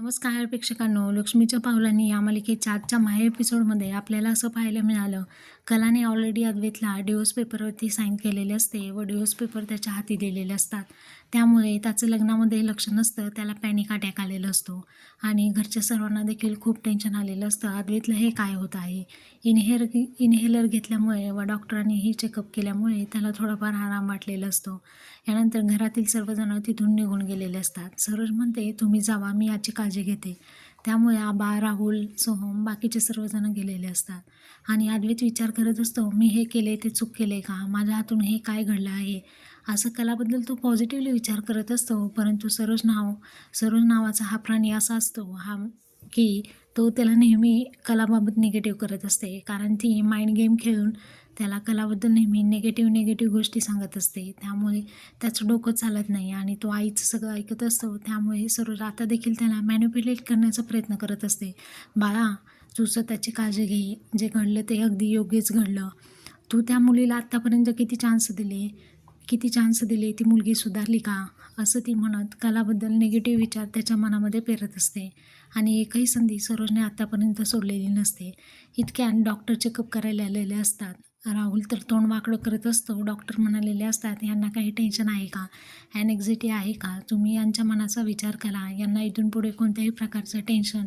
नमस्कार प्रेक्षकांनो लक्ष्मीच्या पावलांनी या मालिकेच्या आजच्या माहे एपिसोडमध्ये आपल्याला असं पाहायला मिळालं. कलाने ऑलरेडी अद्वेतला डिओस पेपरवरती साईन केलेले असते व डिओस पेपर त्याच्या हाती दिलेले असतात. त्यामुळे त्याचं लग्नामध्ये लक्ष नसतं त्याला पॅनिक अटॅक आलेला असतो. आणि घरच्या सर्वांना देखील खूप टेन्शन आलेलं असतं अद्वेतला हे काय होत आहे? इनहेर इनहेलर घेतल्यामुळे व डॉक्टरांनीही चेकअप केल्यामुळे त्याला थोडाफार आराम वाटलेला असतो. यानंतर घरातील सर्वजण तिथून निघून गेलेले असतात. सरोज म्हणते तुम्ही जावा मी याची काळजी काळजी घेते. त्यामुळे आबा राहुल सोहम बाकीचे सर्वजण गेलेले असतात. आणि अद्वैत विचार करत असतो मी हे केले ते चूक केले का? माझ्या हातून हे काय घडलं आहे? असं कलाबद्दल तो पॉझिटिव्हली विचार करत असतो परंतु सरोज नाव सरोज नावाचा हा प्राणी असा असतो हा की तो त्याला नेहमी कलाबाबत निगेटिव्ह करत असते. कारण ती माइंड गेम खेळून त्याला कलाबद्दल नेहमी निगेटिव्ह निगेटिव्ह गोष्टी सांगत असते. त्यामुळे त्याचं डोकं चालत नाही आणि तो आईचं सगळं ऐकत असतो. त्यामुळे सर्व आता देखील त्याला मॅन्युप्युलेट करण्याचा प्रयत्न करत असते. बाळा तू स्वतःची काळजी घे. जे घडलं ते अगदी योग्यच घडलं. तू त्या मुलीला आत्तापर्यंत किती चान्स दिले? किती चान्स दिले ती मुलगी सुधारली का? असं ती म्हणत कलाबद्दल निगेटिव्ह विचार त्याच्या मनामध्ये पेरत असते. आणि एकही संधी सरोजने आत्तापर्यंत सोडलेली नसते. इतक्या डॉक्टर चेकअप करायला आलेले असतात. राहुल तर तोंड वाकडं करत असतो. डॉक्टर म्हणालेले असतात यांना काही टेन्शन आहे का? ॲनेक्झिटी आहे का? तुम्ही यांच्या मनाचा विचार करा. यांना इथून पुढे कोणत्याही प्रकारचं टेन्शन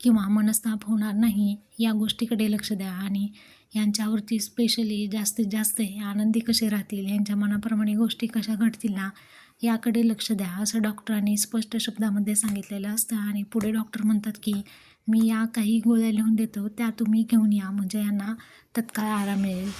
किंवा मनस्ताप होणार नाही या गोष्टीकडे लक्ष द्या. आणि यांच्यावरती स्पेशली जास्तीत जास्त हे आनंदी कसे राहतील यांच्या मनाप्रमाणे गोष्टी कशा घडतील ना याकडे लक्ष द्या असं डॉक्टरांनी स्पष्ट शब्दामध्ये सांगितलेलं असतं. आणि पुढे डॉक्टर म्हणतात की मी या काही गोळ्या लिहून देतो त्या तुम्ही घेऊन या म्हणजे यांना तत्काळ आराम मिळेल.